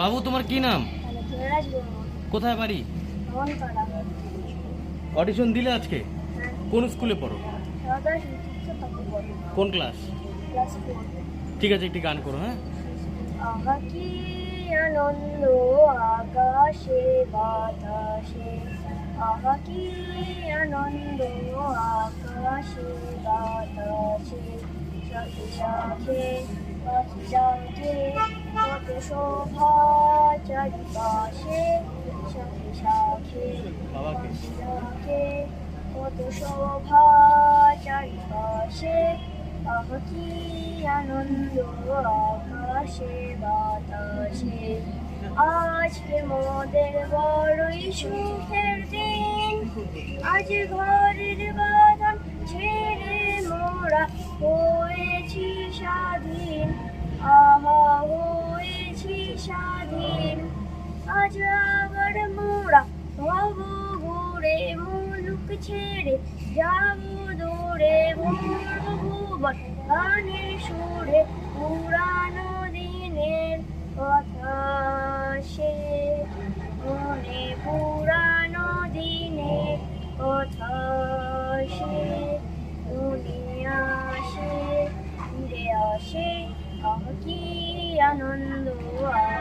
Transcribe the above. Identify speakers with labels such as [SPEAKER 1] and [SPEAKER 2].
[SPEAKER 1] বাবু, তোমার কি নাম? কোথায় বাড়ি? অডিশন দিলে আজকে? কোন স্কুলে পড়ো? কোন ক্লাস ঠিক আছে, একটি গান করো হ্যাঁ?
[SPEAKER 2] আহা, কি আনন্দ আকাশে বাতাসে আহা কি আনন্দ আকাশে বাতাসে পাখি ডাকে কত শোভা চারিপাশে শাখে
[SPEAKER 1] বাবাকে
[SPEAKER 2] কত শোভা চারিপাশে আহ কি বাতাসে। আজকে মোদের বড়ই সুখের দিন। আজ ঘরের যাব দূরে ভুবন সুরে পুরানো দিনের কথা। সে মনে পুরানো দিনের কথা। সে মনে আসে, ফিরে আসে কি আনন্দ আ